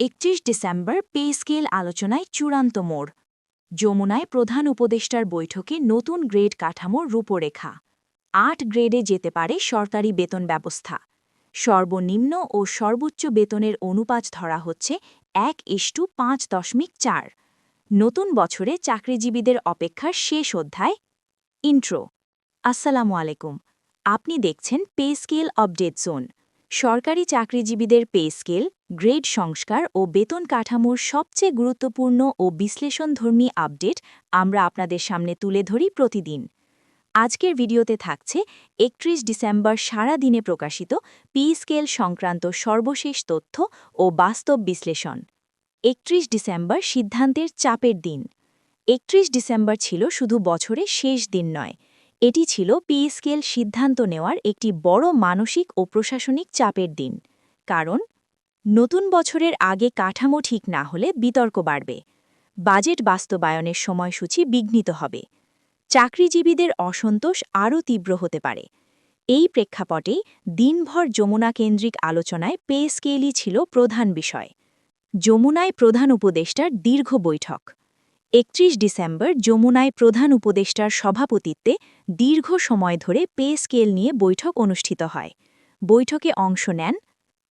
একত্রিশ December pay scale আলোচনায় চূড়ান্ত মোড়। যমুনায় প্রধান উপদেষ্টার বৈঠকে নতুন গ্রেড কাঠামোর রূপরেখা। আট গ্রেডে যেতে পারে সরকারি বেতন ব্যবস্থা। সর্বনিম্ন ও সর্বোচ্চ বেতনের অনুপাত ধরা হচ্ছে এক ইস্টু পাঁচ দশমিক চার। নতুন বছরে চাকরিজীবীদের অপেক্ষার শেষ অধ্যায়। ইন্ট্রো। আসসালামু আলাইকুম। আপনি দেখছেন পে স্কেল আপডেট জোন। সরকারি চাকরিজীবীদের পে স্কেল, গ্রেড সংস্কার ও বেতন কাঠামোর সবচেয়ে গুরুত্বপূর্ণ ও বিশ্লেষণধর্মী আপডেট আমরা আপনাদের সামনে তুলে ধরি প্রতিদিন। আজকের ভিডিওতে থাকছে, একত্রিশ ডিসেম্বর সারা দিনে প্রকাশিত পি স্কেল সংক্রান্ত সর্বশেষ তথ্য ও বাস্তব বিশ্লেষণ। একত্রিশ ডিসেম্বর সিদ্ধান্তের চাপের দিন। একত্রিশ ডিসেম্বর ছিল শুধু বছরের শেষ দিন নয়। এটি ছিল পি স্কেল সিদ্ধান্ত নেওয়ার একটি বড় মানসিক ও প্রশাসনিক চাপের দিন। কারণ, নতুন বছরের আগে কাঠামো ঠিক না হলে বিতর্ক বাড়বে। বাজেট বাস্তবায়নের সময়সূচি বিঘ্নিত হবে। চাকরিজীবীদের অসন্তোষ আরও তীব্র হতে পারে। এই প্রেক্ষাপটে দিনভর যমুনা কেন্দ্রিক আলোচনায় পে স্কেলই ছিল প্রধান বিষয়। যমুনায় প্রধান উপদেষ্টার দীর্ঘ বৈঠক। একত্রিশ ডিসেম্বর যমুনায় প্রধান উপদেষ্টার সভাপতিত্বে দীর্ঘ সময় ধরে পে স্কেল নিয়ে বৈঠক অনুষ্ঠিত হয়। বৈঠকে অংশ নেন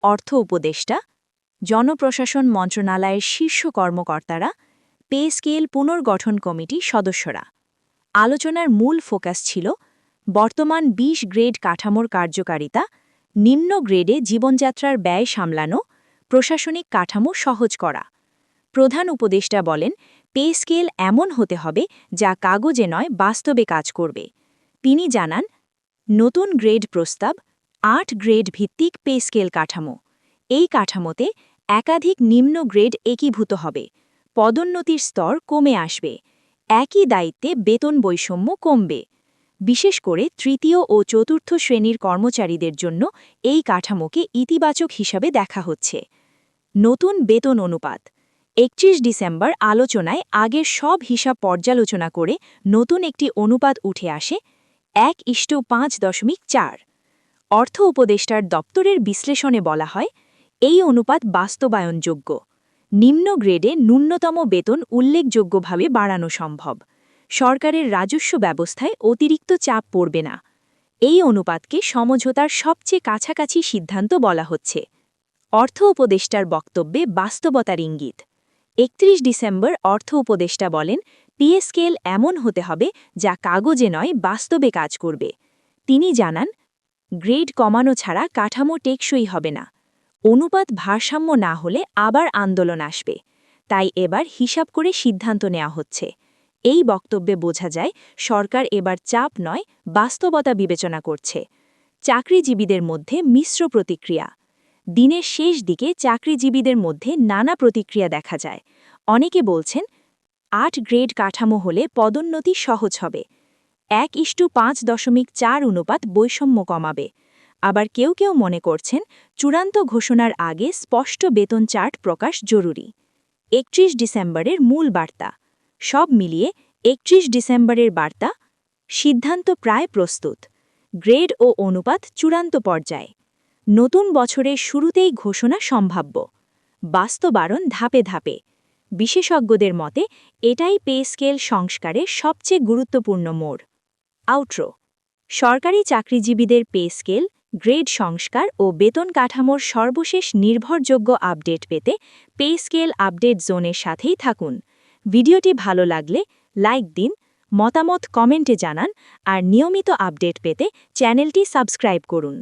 অর্থ উপদেষ্টা, জনপ্রশাসন মন্ত্রণালয়ের শীর্ষ কর্মকর্তারা, পে স্কেল পুনর্গঠন কমিটি সদস্যরা। আলোচনার মূল ফোকাস ছিল বর্তমান ২০ গ্রেড কাঠামোর কার্যকারিতা, নিম্ন গ্রেডে জীবনযাত্রার ব্যয় সামলানো, প্রশাসনিক কাঠামো সহজ করা। প্রধান উপদেষ্টা বলেন পে স্কেল এমন হতে হবে যা কাগজে নয়, বাস্তবে কাজ করবে। তিনি জানান, নতুন গ্রেড প্রস্তাব, আট গ্রেড ভিত্তিক পে স্কেল কাঠামো। এই কাঠামোতে একাধিক নিম্ন গ্রেড একীভূত হবে। পদোন্নতির স্তর কমে আসবে। একই দায়িত্বে বেতন বৈষম্য কমবে। বিশেষ করে তৃতীয় ও চতুর্থ শ্রেণির কর্মচারীদের জন্য এই কাঠামোকে ইতিবাচক হিসাবে দেখা হচ্ছে। নতুন বেতন অনুপাত একত্রিশ ডিসেম্বর আলোচনায় আগের সব হিসাব পর্যালোচনা করে নতুন একটি অনুপাত উঠে আসে, এক ইষ্ট পাঁচ দশমিক চার। অর্থ উপদেষ্টার দপ্তরের বিশ্লেষণে বলা হয়, এই অনুপাত বাস্তবায়নযোগ্য। নিম্ন গ্রেডে ন্যূনতম বেতন উল্লেখযোগ্যভাবে বাড়ানো সম্ভব। সরকারের রাজস্ব ব্যবস্থায় অতিরিক্ত চাপ পড়বে না। এই অনুপাতকে সমঝোতার সবচেয়ে কাছাকাছি সিদ্ধান্ত বলা হচ্ছে। অর্থ উপদেষ্টার বক্তব্যে বাস্তবতার ইঙ্গিত। একত্রিশ ডিসেম্বর অর্থ উপদেষ্টা বলেন পিএসকেল এমন হতে হবে যা কাগজে নয়, বাস্তবে কাজ করবে। তিনি জানান গ্রেড কমানো ছাড়া কাঠামো টেকসই হবে না। অনুপাত ভারসাম্য না হলে আবার আন্দোলন আসবে। তাই এবার হিসাব করে সিদ্ধান্ত নেওয়া হচ্ছে। এই বক্তব্যে বোঝা যায়, সরকার এবার চাপ নয়, বাস্তবতা বিবেচনা করছে। চাকরিজীবীদের মধ্যে মিশ্র প্রতিক্রিয়া। দিনের শেষ দিকে চাকরিজীবীদের মধ্যে নানা প্রতিক্রিয়া দেখা যায়। অনেকে বলছেন, আট গ্রেড কাঠামো হলে পদোন্নতি সহজ হবে। এক ইস্টু পাঁচ দশমিক চার অনুপাত বৈষম্য কমাবে। আবার কেউ কেউ মনে করছেন, চূড়ান্ত ঘোষণার আগে স্পষ্ট বেতন চার্ট প্রকাশ জরুরি। একত্রিশ ডিসেম্বরের মূল বার্তা। সব মিলিয়ে একত্রিশ ডিসেম্বরের বার্তা, সিদ্ধান্ত প্রায় প্রস্তুত। গ্রেড ও অনুপাত চূড়ান্ত পর্যায়ে। নতুন বছরের শুরুতেই ঘোষণা সম্ভাব্য। বাস্তবায়ন ধাপে ধাপে। বিশেষজ্ঞদের মতে, এটাই পে স্কেল সংস্কারের সবচেয়ে গুরুত্বপূর্ণ মোড়। আউট্রো। সরকারি চাকরিজীবীদের পে স্কেল, গ্রেড সংস্কার ও বেতন কাঠামোর সর্বশেষ নির্ভরযোগ্য আপডেট পেতে পে স্কেল আপডেট জোনের সাথেই থাকুন। ভিডিওটি ভালো লাগলে লাইক দিন, মতামত কমেন্টে জানান আর নিয়মিত আপডেট পেতে চ্যানেলটি সাবস্ক্রাইব করুন।